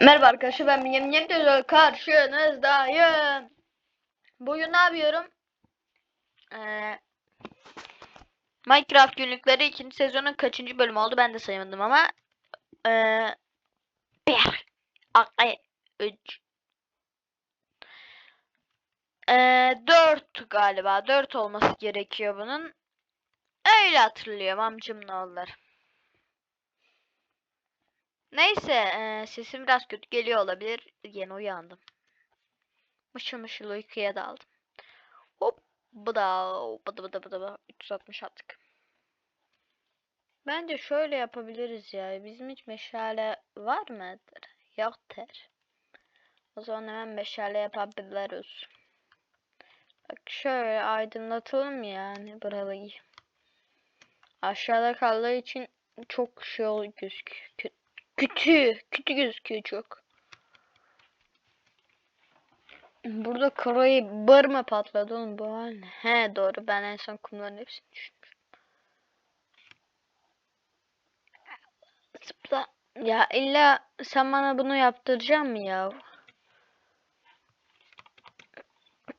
Merhaba arkadaşlar ben Yeni Yeni Tezol karşınızdayım. Bugün ne yapıyorum? Ee, Minecraft günlükleri ikinci sezonun kaçıncı bölümü oldu ben de sayamadım ama ee, bir, ay, üç, ee, dört galiba dört olması gerekiyor bunun. Öyle hatırlıyorum amcamın oğulları. Neyse, eee, sesim biraz kötü geliyor olabilir. Yeni uyandım. Mışıl mışıl uykuya daldım. Hop, bu da, bu da, bu da, bu da, bu da. 360 attık. Bence şöyle yapabiliriz ya. Bizim hiç meşale var mıdır? Yoktur. O zaman hemen meşale yapabiliriz. Bak şöyle aydınlatalım yani burayı. Aşağıda kaldığı için çok şey gözüküyor. Kötü. Kötü. Gözüküyor çok. Burada karayı bır mı patladı oğlum bu hal ne? He doğru ben en son kumların hepsini düşürmüşüm. Zıpla. Ya illa sen bana bunu yaptıracaksın mı ya?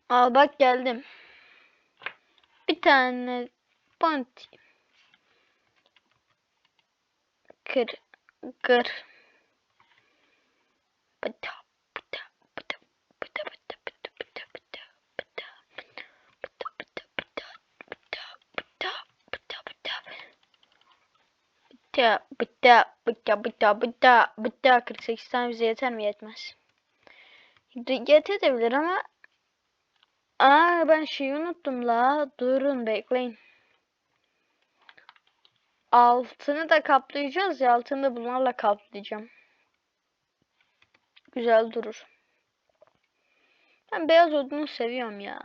Al bak geldim. Bir tane bounty. Kır. Kır. Bıda, bıda, bıda, bıda, bıda, bıda, bıda, bıda, bıda. Bıda, bıda, bıda, bıda, bıda, bıda, bıda. Bıda, bıda, bıda, bıda, bıda, bıda. 48 tane bize yeter mi? Yetmez. Yetebilir ama Aa ben şeyi unuttum la. Durun bekleyin. Altını da kaplayacağız ya. Altını da bunlarla kaplayacağım. Güzel durur. Ben beyaz odunu seviyorum ya.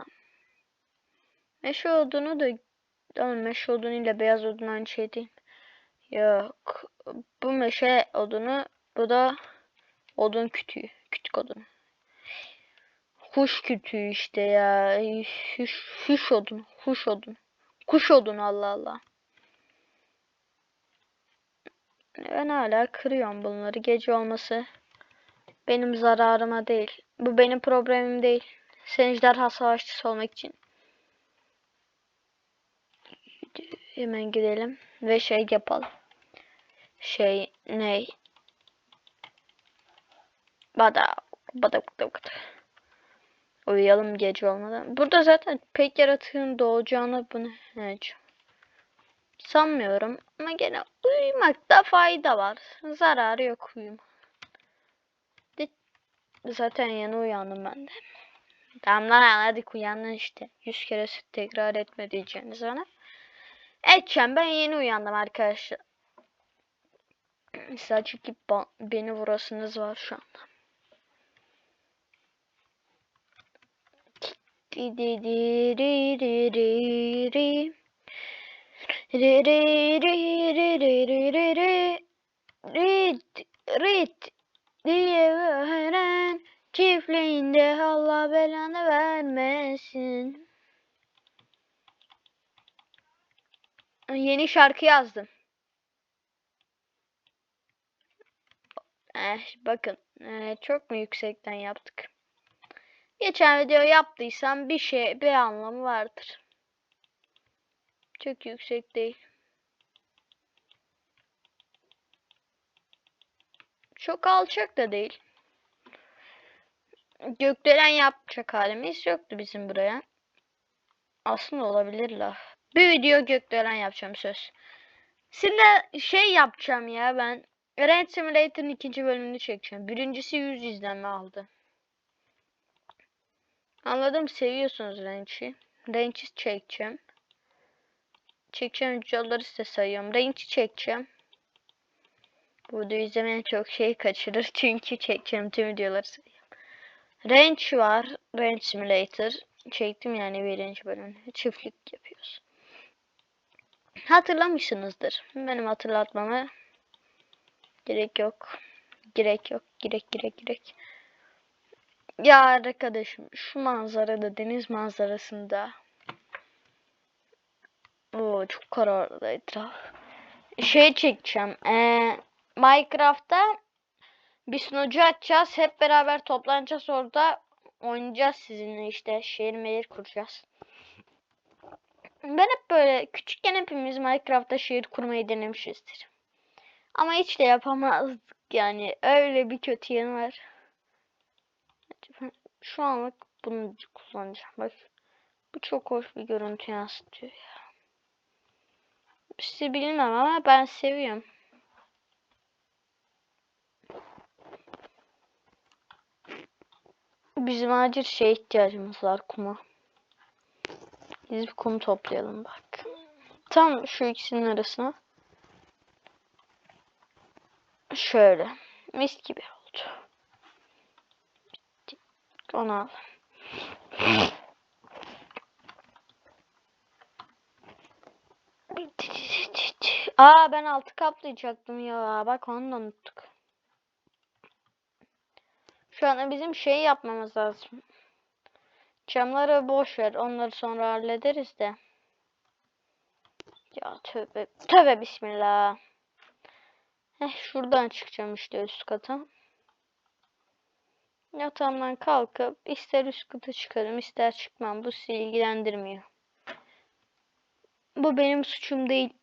Meşe odunu da ama meşe odunu ile beyaz odun aynı şey değil. Yok. Bu meşe odunu, bu da odun kütüğü. Kütük odunu. Kuş kütüğü işte ya. Hüş, hüş odun. Kuş odun. Kuş odun Allah Allah. Ben hala kırıyorum bunları. Gece olması benim zararıma değil. Bu benim problemim değil. Sen ejderha savaşçısı olmak için. Hemen gidelim ve şey yapalım. Şey ne? Bada bada bada bada. Uyuyalım gece olmadan. Burada zaten pek yaratığın doğacağını bunu evet. Sanmıyorum. Ama gene uyumakta fayda var. Zararı yok uyum. Zaten yeni uyandım ben de. Tamam lan hadi uyandın işte. Yüz kere tekrar etme diyeceğiniz bana. Edeceğim ben yeni uyandım arkadaşlar. Sadece ki beni vurasınız var şu anda. Di di di di di di Ri ri ri ri ri ri ri ri. Rit rit diye veren çiftliğinde Allah belanı vermesin. Yeni şarkı yazdım. Eh, bakın eh, çok mu yüksekten yaptık? Geçen video yaptıysam bir şey bir anlamı vardır. Çok yüksek değil. Çok alçak da değil. Gökdelen yapacak halimiz yoktu bizim buraya. Aslında olabilir la. Bir video gökdelen yapacağım söz. Şimdi şey yapacağım ya ben. Range Simulator'ın ikinci bölümünü çekeceğim. Birincisi 100 izlenme aldı. Anladım seviyorsunuz Range'i. Range'i çekeceğim. Çekeceğim videoları size sayıyorum. Range'i çekeceğim. Bu videoyu izlemeyen çok şey kaçırır. Çünkü çekeceğim tüm videoları sayıyorum. Range var. Range Simulator. Çektim yani birinci bölümü. Çiftlik yapıyoruz. Hatırlamışsınızdır. Benim hatırlatmama gerek yok. Gerek yok. Gerek gerek gerek. Ya arkadaşım şu manzarada deniz manzarasında o çok kararlı etraf. Şey çekeceğim. Ee, Minecraft'ta Bir sunucu açacağız. Hep beraber toplanacağız orada. Oynayacağız sizinle işte. Şehir mehir kuracağız. Ben hep böyle küçükken hepimiz Minecraft'ta şehir kurmayı denemişizdir. Ama hiç de yapamazdık yani. Öyle bir kötü yanı var. Şu anlık bunu kullanacağım. Bak. Bu çok hoş bir görüntü yansıtıyor ya. Sizi bilmem ama ben seviyorum. Bizim acil şey ihtiyacımız var kuma. Bir kum toplayalım bak. Tam şu ikisinin arasına. Şöyle. Mis gibi oldu. Onu al. Aa ben altı kaplayacaktım ya. Bak onu da unuttuk. Şu anda bizim şey yapmamız lazım. Camları boş ver. Onları sonra hallederiz de. Ya tövbe. Tövbe bismillah. Heh şuradan çıkacağım işte üst kata. Yatağımdan kalkıp ister üst kata çıkarım ister çıkmam. Bu sizi ilgilendirmiyor. Bu benim suçum değil.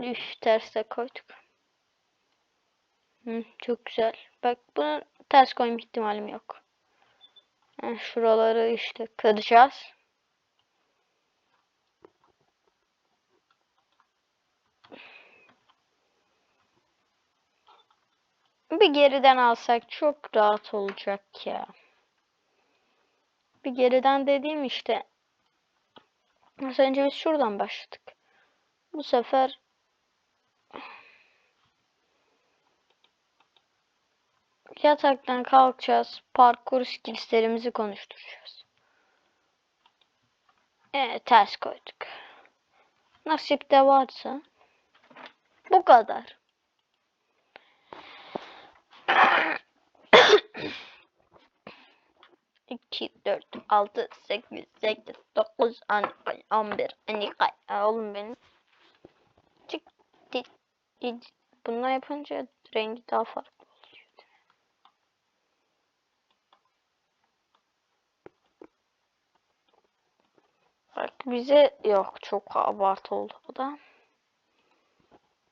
Üf terse koyduk. Hı, çok güzel. Bak bunu ters koyma ihtimalim yok. Heh, şuraları işte kıracağız. Bir geriden alsak çok rahat olacak ya. Bir geriden dediğim işte. Az önce biz şuradan başladık. Bu sefer yataktan kalkacağız. Parkur skillslerimizi konuşturacağız. Evet ters koyduk. Nasip de varsa bu kadar. İki, dört, altı, sekiz, sekiz, dokuz, on, on bir, on iki. Oğlum benim. Çık, dit, dit. Bunlar yapınca rengi daha farklı bize yok çok abartı oldu bu da.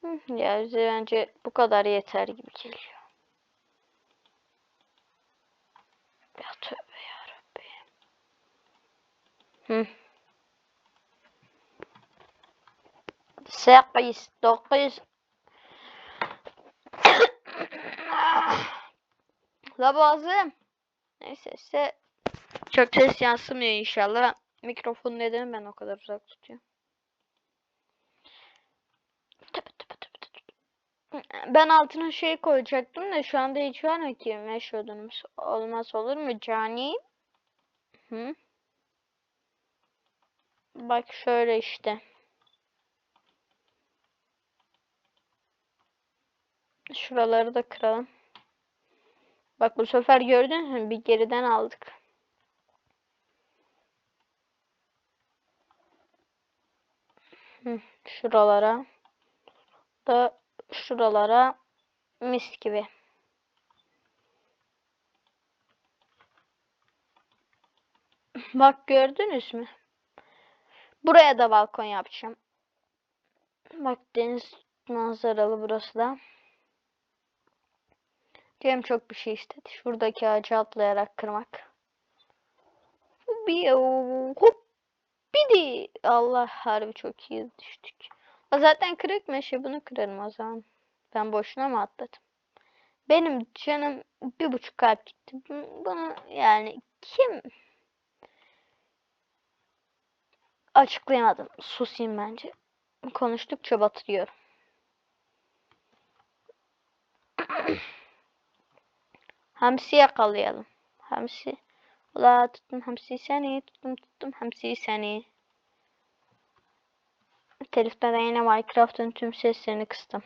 Hı, ya bize bence bu kadar yeter gibi geliyor. Ya tövbe yarabbi. Hı. Sekiz, dokuz. La boğazım. Neyse işte çok ses yansımıyor inşallah. Mikrofon nedeni ben o kadar uzak tutuyorum. Ben altına şey koyacaktım da şu anda hiç var mı ki mesh odunumuz? Olmaz olur mu cani? Hı? Bak şöyle işte. Şuraları da kıralım. Bak bu sefer gördün mü? Bir geriden aldık. Şuralara da şuralara mis gibi. Bak gördünüz mü? Buraya da balkon yapacağım. Bak deniz manzaralı burası da. Cem çok bir şey istedi. Şuradaki ağacı atlayarak kırmak. Bir hop bidi. Allah harbi çok iyi düştük. Zaten kırık meşe bunu kırarım o zaman. Ben boşuna mı atladım? Benim canım bir buçuk kalp gitti. Bunu yani kim açıklayamadım. Susayım bence. Konuştukça batırıyorum. Hamsi yakalayalım. Hamsi. Ula tuttum hamsi seni. Tuttum tuttum hamsi seni. Teliften de yine Minecraft'ın tüm seslerini kıstım.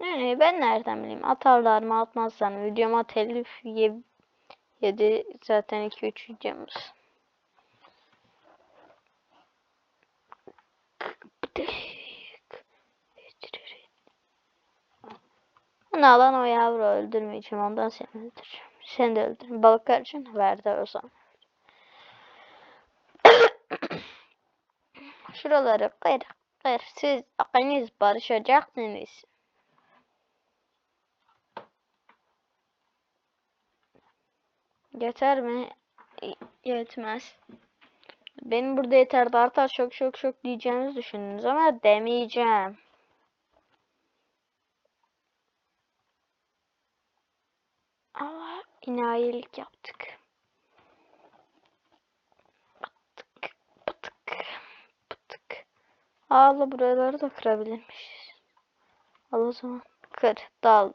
Yani ben nereden bileyim? Atarlar mı atmazlar mı? Videoma telif ye yedi zaten 2-3 videomuz. Onu alan o yavru öldürmeyeceğim. Ondan seni öldüreceğim. Seni de öldürürüm. Balıklar için verdi o zaman. Şuraları kır kır. Siz ikiniz barışacaksınız. Yeter mi? Yetmez. Benim burada yeter de artar çok çok çok diyeceğinizi düşündünüz ama demeyeceğim. Allah inayilik yaptık. Pıtık pıtık pıtık. Allah buraları da kırabilirmişiz. Al o zaman kır dal.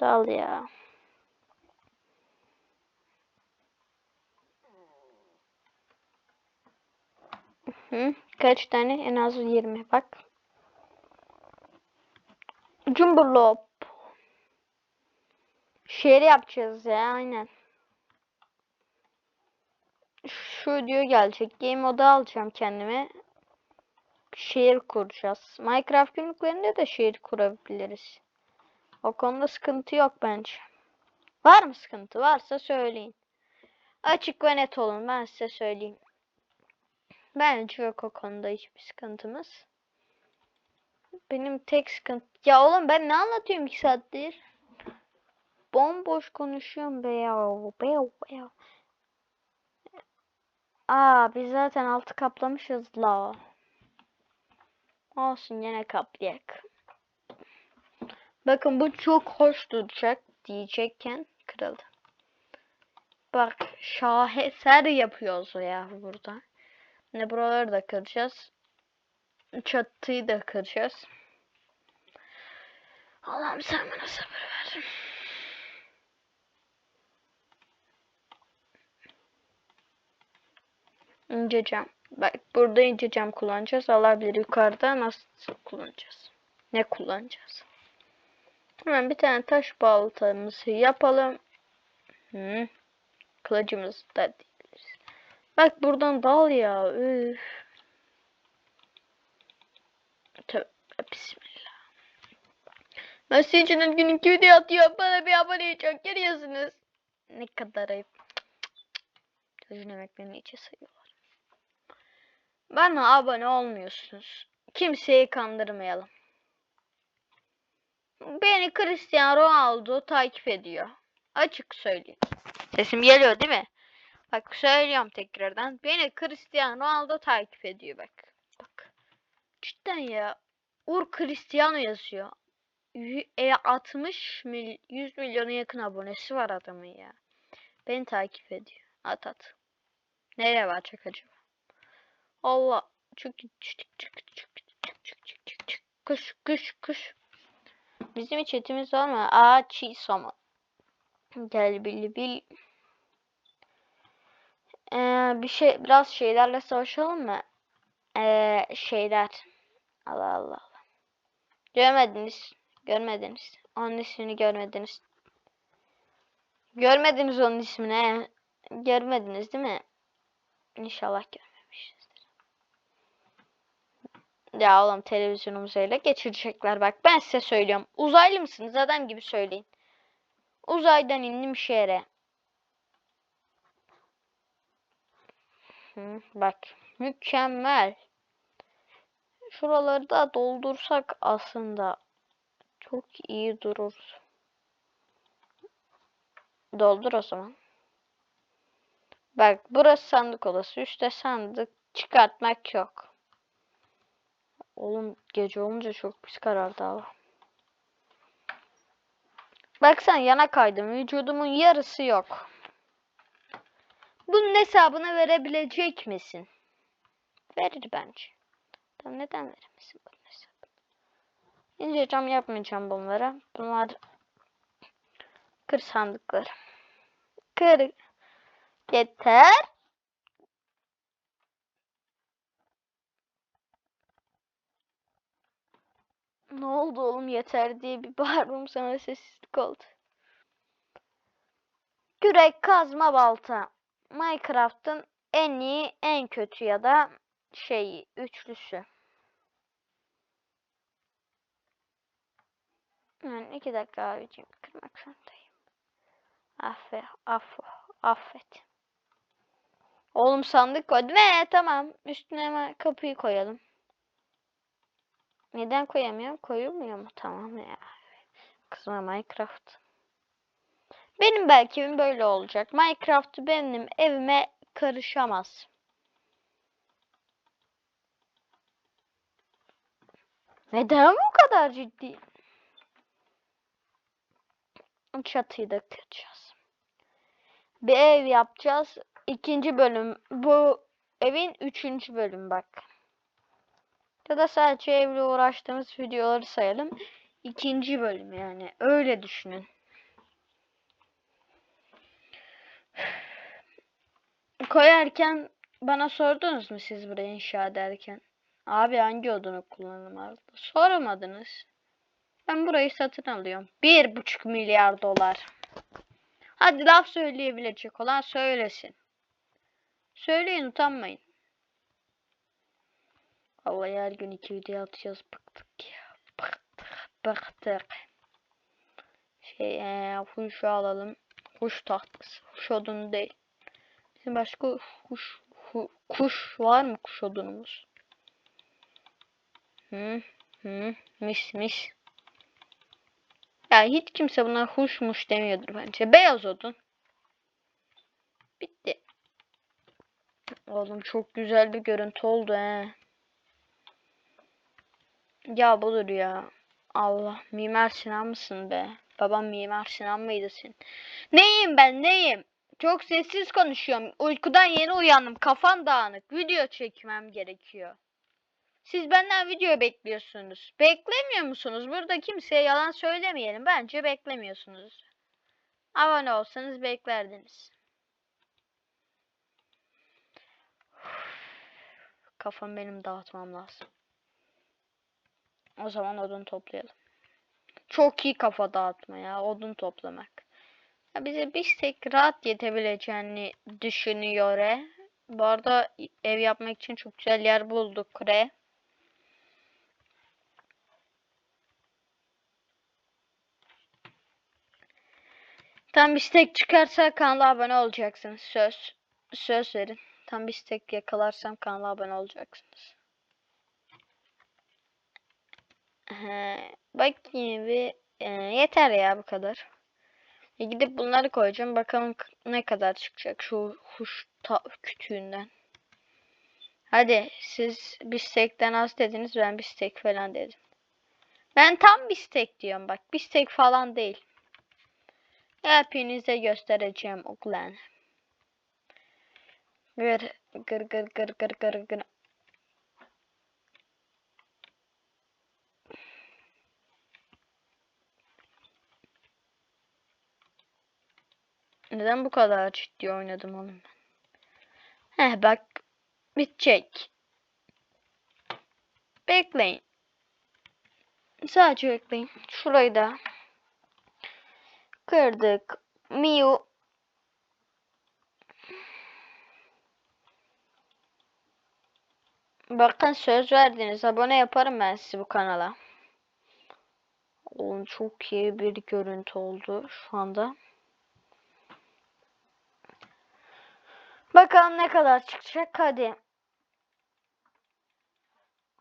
Dal ya. Hı, kaç tane? En az 20 bak. Cumburlop. Şehir yapacağız ya aynen. Şu diyor gelecek. Game moda alacağım kendime. Şehir kuracağız. Minecraft günlüklerinde de şehir kurabiliriz. O konuda sıkıntı yok bence. Var mı sıkıntı? Varsa söyleyin. Açık ve net olun ben size söyleyeyim. Bence yok o konuda hiçbir sıkıntımız. Benim tek sıkıntı... Ya oğlum ben ne anlatıyorum iki saattir? Bomboş konuşuyorum be ya. Be ya. Aa biz zaten altı kaplamışız la. Olsun yine kaplayak. Bakın bu çok hoş duracak diyecekken kırıldı. Bak şaheser yapıyoruz ya burada. Ne buraları da kıracağız. Çatıyı da kıracağız. Allah'ım sen bana sabır ver. İnce cam. Bak burada ince cam kullanacağız. Allah bilir yukarıda nasıl kullanacağız. Ne kullanacağız. Hemen bir tane taş baltamızı yapalım. Hı. Kılıcımızı da diyebiliriz. Bak buradan dal ya. Üf. Tövbe bismillah. Her gün iki video atıyorum. Bana bir abone çok geliyorsunuz. Ne kadar ayıp. Çocuğun emeklerini içe sayıyorlar. Bana abone olmuyorsunuz. Kimseyi kandırmayalım. Beni Cristiano Ronaldo takip ediyor. Açık söyleyeyim. Sesim geliyor değil mi? Bak söylüyorum tekrardan. Beni Cristiano Ronaldo takip ediyor bak. Bak. Cidden ya. Ur Cristiano yazıyor. E 60 mil 100 milyona yakın abonesi var adamın ya. Beni takip ediyor. At at. Nereye varacak acaba? Allah. Çık çık çık çık çık çık çık çık. Kış kış kış. Bizim hiç etimiz var mı? Aa çiğ somon. Gel bil bil. Ee, bir şey biraz şeylerle savaşalım mı? Ee, şeyler. Allah Allah Allah. Görmediniz. Görmediniz. Onun ismini görmediniz. Görmediniz onun ismini. Görmediniz değil mi? İnşallah gör. Ya oğlum televizyonumuzu ele geçirecekler bak. Ben size söylüyorum. Uzaylı mısınız? Adam gibi söyleyin. Uzaydan indim şehre. Bak. Mükemmel. Şuraları da doldursak aslında çok iyi durur. Doldur o zaman. Bak burası sandık odası. Üstte sandık çıkartmak yok. Oğlum gece olunca çok pis karardı hava. Bak sen yana kaydım. Vücudumun yarısı yok. Bunun hesabını verebilecek misin? Verir bence. Tamam neden veremezsin bunun hesabını? İnce cam yapmayacağım bunlara. Bunlar kır sandıkları. Kır. Yeter. Ne oldu oğlum yeter diye bir bağırmam sana sessizlik oldu. Kürek, kazma, balta. Minecraft'ın en iyi, en kötü ya da şeyi, üçlüsü. Yani iki dakika abicim kırmak zorundayım. Affet, affo, affet. Oğlum sandık koydum. Ve tamam. Üstüne hemen kapıyı koyalım. Neden koyamıyorum? Koyulmuyor mu? Tamam ya. Kızma Minecraft. Benim belki evim böyle olacak. Minecraft benim evime karışamaz. Neden bu kadar ciddi? Çatıyı da kıracağız. Bir ev yapacağız. İkinci bölüm. Bu evin üçüncü bölüm bak. Ya da sadece evle uğraştığımız videoları sayalım. İkinci bölüm yani. Öyle düşünün. Koyarken bana sordunuz mu siz burayı inşa ederken? Abi hangi odunu kullanım arada? Sormadınız. Ben burayı satın alıyorum. Bir buçuk milyar dolar. Hadi laf söyleyebilecek olan söylesin. Söyleyin utanmayın. Vallahi her gün iki video atacağız. Bıktık ya. Bıktık. Bıktık. Şey ee, kuşu alalım. Kuş tahtası. Kuş odunu değil. Bizim başka kuş hu- kuş var mı kuş odunumuz? Hı, hı, mis mis. Ya hiç kimse buna huşmuş demiyordur bence. Beyaz odun. Bitti. Oğlum çok güzel bir görüntü oldu he. Ya budur ya. Allah Mimar Sinan mısın be? Babam Mimar Sinan mıydı? Neyim ben neyim? Çok sessiz konuşuyorum. Uykudan yeni uyandım. Kafam dağınık. Video çekmem gerekiyor. Siz benden video bekliyorsunuz. Beklemiyor musunuz? Burada kimseye yalan söylemeyelim. Bence beklemiyorsunuz. Abone olsanız beklerdiniz. Kafam benim dağıtmam lazım. O zaman odun toplayalım. Çok iyi kafa dağıtma ya. Odun toplamak. Ya bize bir tek rahat yetebileceğini düşünüyor. e. Bu arada ev yapmak için çok güzel yer bulduk. Re. Tam bir istek çıkarsa kanala abone olacaksınız. Söz. Söz verin. Tam bir istek yakalarsam kanala abone olacaksınız. He, bakayım bir. e, yeter ya bu kadar. E, gidip bunları koyacağım. Bakalım ne kadar çıkacak şu kuş ta kütüğünden. Hadi siz bir stekten az dediniz. Ben bir stek falan dedim. Ben tam bir stek diyorum bak. Bir stek falan değil. Hepinize göstereceğim ulan. Gır gır gır gır gır gır gır. Neden bu kadar ciddi oynadım oğlum ben? Heh bak bitecek. Bekleyin. Sadece bekleyin. Şurayı da kırdık. Miu Bakın söz verdiniz. Abone yaparım ben sizi bu kanala. Oğlum çok iyi bir görüntü oldu şu anda. Bakalım ne kadar çıkacak. Hadi.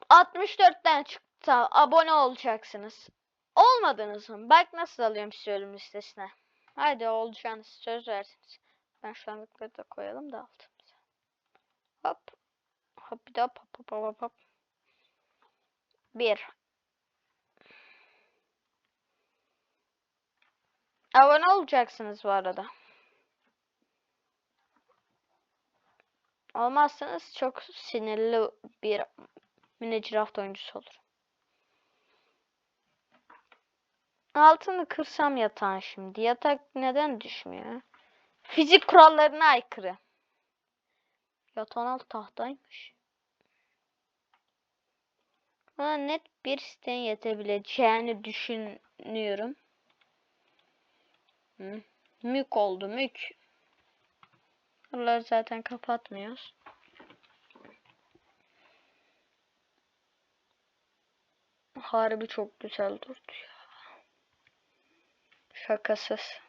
64'ten çıktı. Abone olacaksınız. Olmadınız mı? Bak nasıl alıyorum sizi ölüm listesine. Hadi olacağınız söz verdiniz. Ben şu anlıkları da koyalım da altımıza. Hop. Hop bir daha hop hop hop hop. Bir. Abone olacaksınız bu arada. Olmazsanız çok sinirli bir Minecraft oyuncusu olur. Altını kırsam yatağın şimdi. Yatak neden düşmüyor? Fizik kurallarına aykırı. Yatağın alt tahtaymış. Bana net bir sitenin yetebileceğini düşünüyorum. Hı. Mük oldu mük. Buraları zaten kapatmıyoruz. Harbi çok güzel durdu ya. Şakasız.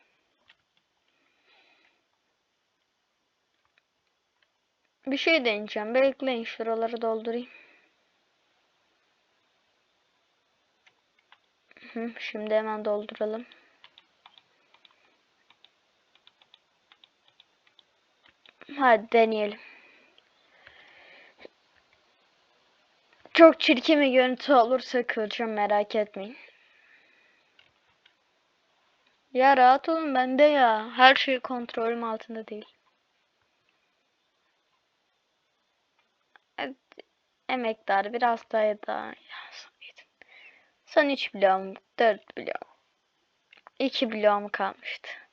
Bir şey deneyeceğim. Bekleyin şuraları doldurayım. Şimdi hemen dolduralım. Hadi deneyelim. Çok çirkin bir görüntü olursa kıracağım merak etmeyin. Ya rahat olun bende ya. Her şey kontrolüm altında değil. Emektar biraz daha daha yazsaydın. Son 3 bloğum, 4 bloğum. 2 bloğum kalmıştı.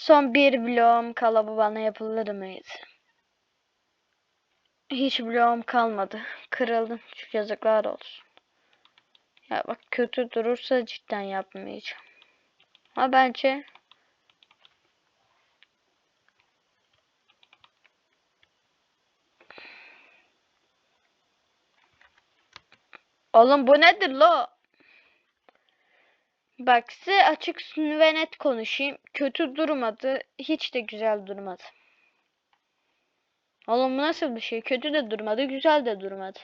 Son bir bloğum kala bana yapılır mıydı? Hiç bloğum kalmadı. Kırıldım. Şu yazıklar olsun. Ya bak kötü durursa cidden yapmayacağım. Ama bence Oğlum bu nedir lo? Bak size açık ve net konuşayım. Kötü durmadı. Hiç de güzel durmadı. Oğlum bu nasıl bir şey? Kötü de durmadı, güzel de durmadı.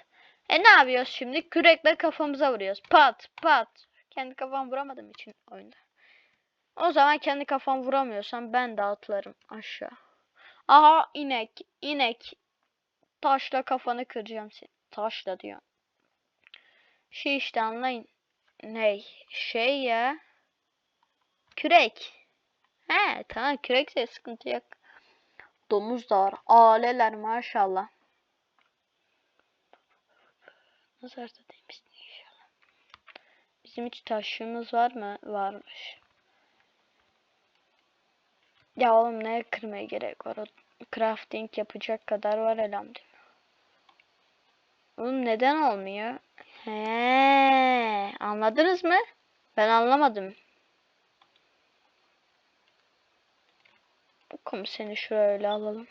E ne yapıyoruz şimdi? Kürekle kafamıza vuruyoruz. Pat pat. Kendi kafam vuramadığım için oyunda. O zaman kendi kafam vuramıyorsam ben de atlarım aşağı. Aha inek, inek. Taşla kafanı kıracağım seni. Taşla diyor. Şey işte anlayın. Ney? Şey ya. Kürek. He tamam kürekse sıkıntı yok. Domuz da var. Aileler maşallah. Nazar da demişsin inşallah. Bizim hiç taşımız var mı? Varmış. Ya oğlum ne kırmaya gerek var? O crafting yapacak kadar var elhamdülillah. Oğlum neden olmuyor? He, anladınız mı? Ben anlamadım. Bakalım seni şöyle alalım.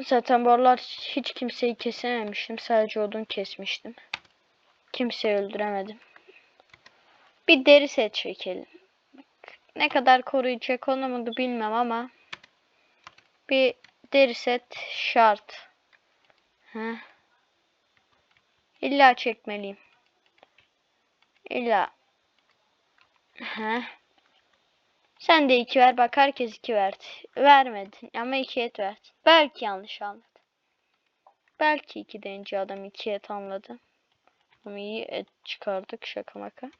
Zaten bu aralar hiç kimseyi kesememiştim. Sadece odun kesmiştim. Kimseyi öldüremedim. Bir deri set çekelim. Ne kadar koruyacak onu bilmem ama bir deri set şart. Heh. İlla çekmeliyim. İlla. Heh. Sen de iki ver. Bak herkes iki verdi. Vermedin ama iki et verdi. Belki yanlış anladı. Belki iki deyince adam iki et anladı. Ama iyi et çıkardık şaka maka.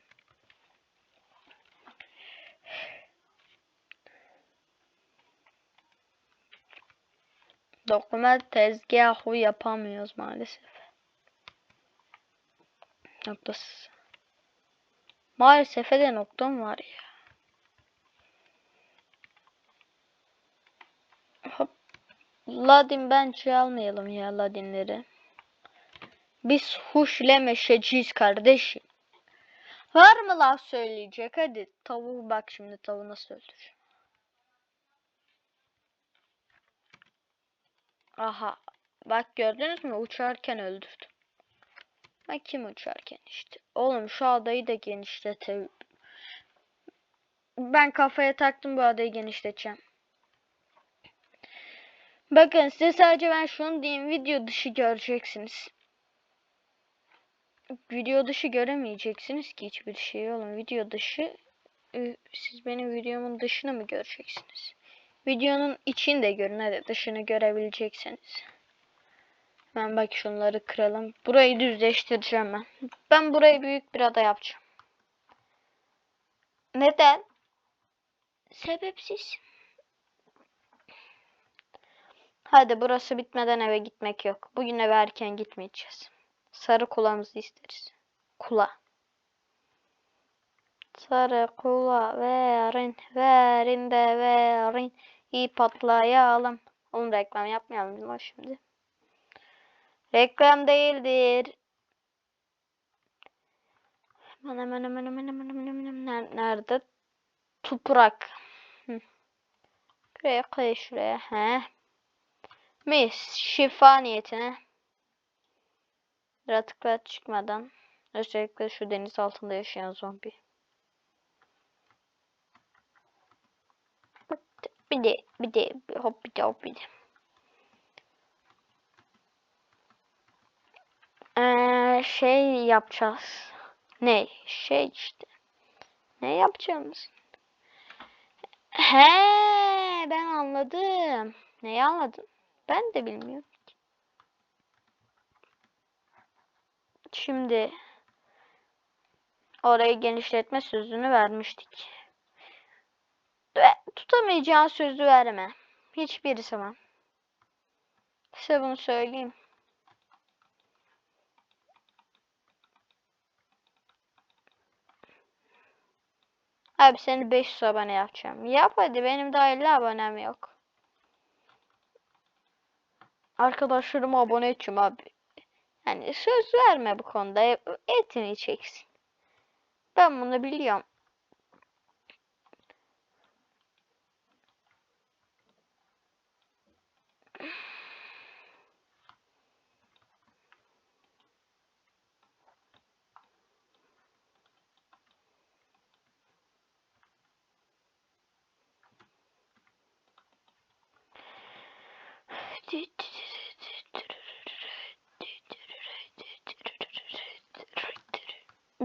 Dokuma tezgahı yapamıyoruz maalesef. Noktası. Maalesef de noktam var ya. Hop. Ladin bence almayalım ya Ladinleri. Biz huşlemeşeceğiz kardeşim. Var mı laf söyleyecek? Hadi tavuğu bak şimdi tavuğu nasıl öldüreceğim. Aha. Bak gördünüz mü? Uçarken öldürdüm. Bak kim uçarken işte. Oğlum şu adayı da genişletelim. Ben kafaya taktım bu adayı genişleteceğim. Bakın size sadece ben şunu diyeyim. Video dışı göreceksiniz. Video dışı göremeyeceksiniz ki hiçbir şey oğlum. Video dışı siz benim videomun dışını mı göreceksiniz? Videonun içini de görün hadi dışını görebileceksiniz. Ben bak şunları kıralım. Burayı düzleştireceğim ben. Ben burayı büyük bir ada yapacağım. Neden? Sebepsiz. Hadi burası bitmeden eve gitmek yok. Bugün eve erken gitmeyeceğiz. Sarı kulağımızı isteriz. Kula. Sarı kula verin. Verin de verin. İyi patlayalım. Oğlum reklam yapmayalım değil şimdi? Reklam değildir. Hemen hemen hemen hemen hemen hemen hemen hemen nerede? Toprak. Şuraya koy şuraya. He. Mis. Şifa niyetine. Yaratıklar çıkmadan. Özellikle şu deniz altında yaşayan zombi. Bir de bir de bir hop bir de bir de. Ee, şey yapacağız. Ne? Şey işte. Ne yapacağımız? He, ben anladım. Neyi anladın? Ben de bilmiyorum. Şimdi orayı genişletme sözünü vermiştik. Ve tutamayacağın sözü verme. Hiçbir zaman. Size bunu söyleyeyim. Abi seni 500 abone yapacağım. Yap hadi benim daha 50 abonem yok. Arkadaşlarıma abone edeceğim abi. Yani söz verme bu konuda. Etini çeksin. Ben bunu biliyorum.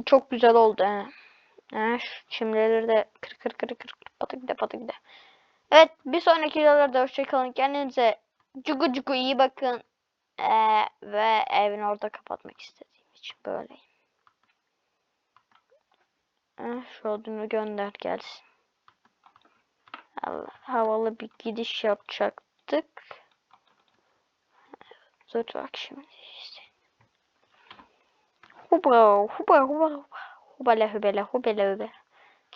Çok güzel oldu he. he şu çimleri de kır kır kır kır patı gide patı gide. Evet bir sonraki videolarda hoşçakalın. Kendinize cugu cugu iyi bakın. Ee, ve evin orada kapatmak istediğim için böyle. Eh, şu odunu gönder gelsin. Havalı bir gidiş yapacaktık. Dur bak şimdi işte. Huba huba huba huba. Hubala hubala hubala hubala.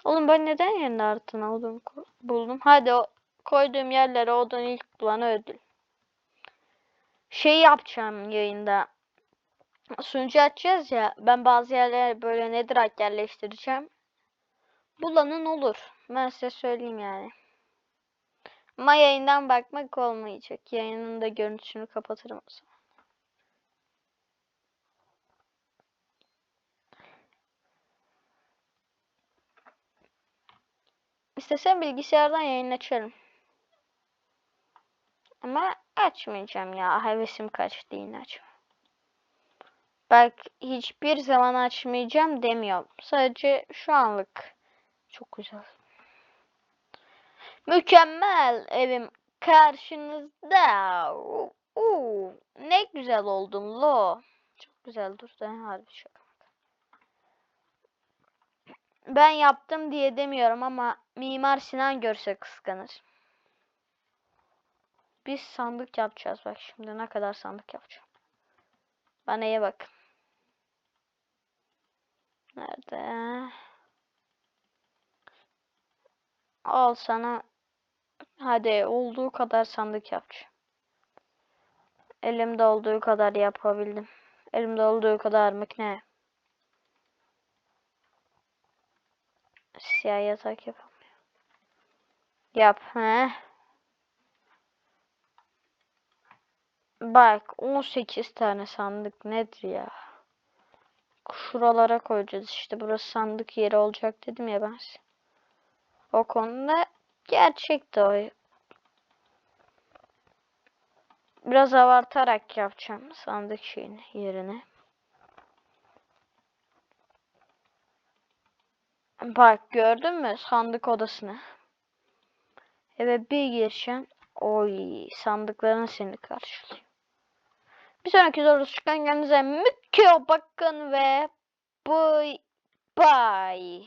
Oğlum ben neden yerine altına odun buldum? Hadi o koyduğum yerlere odun ilk bulana ödül. Şey yapacağım yayında. Sunucu açacağız ya. Ben bazı yerlere böyle netherite yerleştireceğim. Bulanın olur. Ben size söyleyeyim yani. Ama yayından bakmak olmayacak. Yayının da görüntüsünü kapatırım o zaman. İstesem bilgisayardan yayın açarım. Ama açmayacağım ya. Hevesim kaçtı yine açma. Bak hiçbir zaman açmayacağım demiyorum. Sadece şu anlık. Çok güzel. Mükemmel evim karşınızda. Oo, ne güzel oldun lo. Çok güzel dur da harbi şaka. Ben yaptım diye demiyorum ama Mimar Sinan görse kıskanır. Biz sandık yapacağız bak şimdi ne kadar sandık yapacağım. Bana iyi bak. Nerede? Al sana. Hadi olduğu kadar sandık yapacağım. Elimde olduğu kadar yapabildim. Elimde olduğu kadar makine. Siyah yatak yapamıyorum. Yap he. Bak 18 tane sandık nedir ya? Şuralara koyacağız işte burası sandık yeri olacak dedim ya ben. O konuda gerçekti o. Biraz abartarak yapacağım sandık şeyini yerine. Bak gördün mü sandık odasını? Eve bir gireceğim. Oy sandıkların seni karşılıyor. Bir sonraki videoda çıkan kendinize mükemmel bakın ve bye bye.